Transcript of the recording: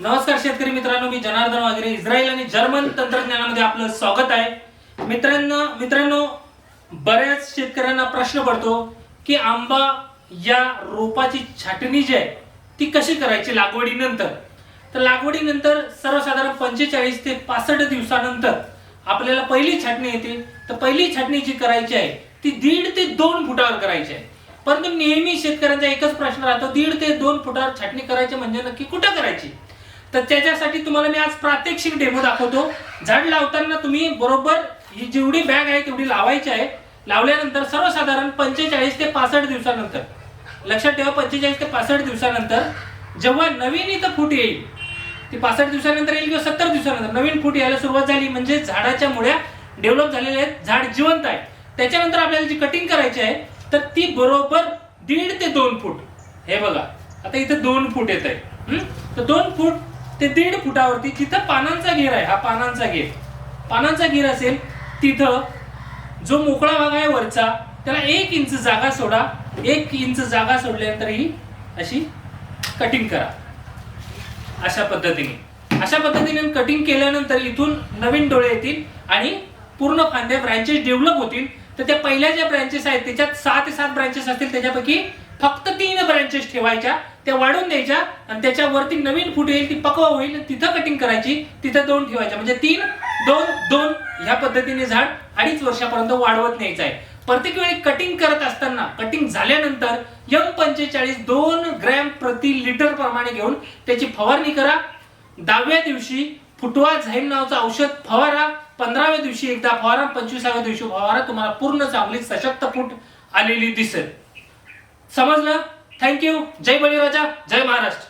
नमस्कार शेतकरी मित्रांनो मी जनार्दन वगैरे इस्रायल आणि जर्मन तंत्रज्ञानामध्ये आपलं स्वागत आहे. मित्रांनो मित्रांनो बऱ्याच शेतकऱ्यांना प्रश्न पडतो की आंबा या रोपाची छाटणी जी आहे ती कशी करायची लागवडीनंतर? तर लागवडीनंतर सर्वसाधारण पंचेचाळीस ते पासष्ट दिवसानंतर आपल्याला पहिली छाटणी येते. तर पहिली छाटणी जी करायची आहे ती दीड ते दोन फुटावर करायची आहे. परंतु नेहमी शेतकऱ्यांचा एकच प्रश्न राहतो दीड ते दोन फुटावर छाटणी करायची म्हणजे नक्की कुठं करायची? तर त्याच्यासाठी तुम्हाला मी आज प्रात्यक्षिक डेमो दाखवतो. झाड लावताना तुम्ही बरोबर ही जेवढी बॅग आहे तेवढी लावायची आहे. लावल्यानंतर सर्वसाधारण पंचेचाळीस ते पासष्ट दिवसानंतर लक्षात ठेवा पंचेचाळीस ते पासष्ट दिवसानंतर जेव्हा नवीन इथं फूट येईल ती पासष्ट दिवसानंतर येईल किंवा सत्तर दिवसानंतर नवीन फूट यायला सुरुवात झाली म्हणजे झाडाच्या मुळ्या डेव्हलप झालेल्या आहेत झाड जिवंत आहे. त्याच्यानंतर आपल्याला जी कटिंग करायची आहे तर ती बरोबर दीड ते दोन फूट. हे बघा आता इथं दोन फूट येत आहे तर दोन फूट ते दीड फुटावरती तिथं पानांचा घेर आहे हा पानांचा घेर. पानांचा घेर असेल तिथं जो मोकळा भाग आहे वरचा त्याला एक इंच जागा सोडा. एक इंच जागा सोडल्यानंतर ही अशी कटिंग करा. अशा पद्धतीने. अशा पद्धतीने कटिंग केल्यानंतर इथून नवीन डोळे येतील आणि पूर्ण फांद्या ब्रँचेस डेव्हलप होतील. तर त्या पहिल्या ज्या ब्रँचेस आहेत त्याच्यात सहा ते सात ब्रँचेस असतील त्याच्यापैकी फक्त तीन ब्रँचेस ठेवायच्या. त्या वाढून द्यायच्या आणि त्याच्यावरती नवीन फूट येईल ती पकवा होईल तिथं कटिंग करायची तिथं दोन ठेवायच्या. म्हणजे तीन दोन दोन ह्या पद्धतीने झाड अडीच वर्षापर्यंत वाढवत न्यायचं आहे. प्रत्येक वेळी कटिंग करत असताना कटिंग झाल्यानंतर यम पंचेचाळीस दोन ग्रॅम प्रति लिटर प्रमाणे घेऊन त्याची फवारणी करा. दहाव्या दिवशी फुटवा झाईम नावाचं औषध फवारा. पंधराव्या दिवशी एकदा फवारा पंचवीसाव्या दिवशी फवारा. तुम्हाला पूर्ण चांगली सशक्त फूट आलेली दिसेल. समजलं? थँक्यू जय बळीराजा जय महाराष्ट्र.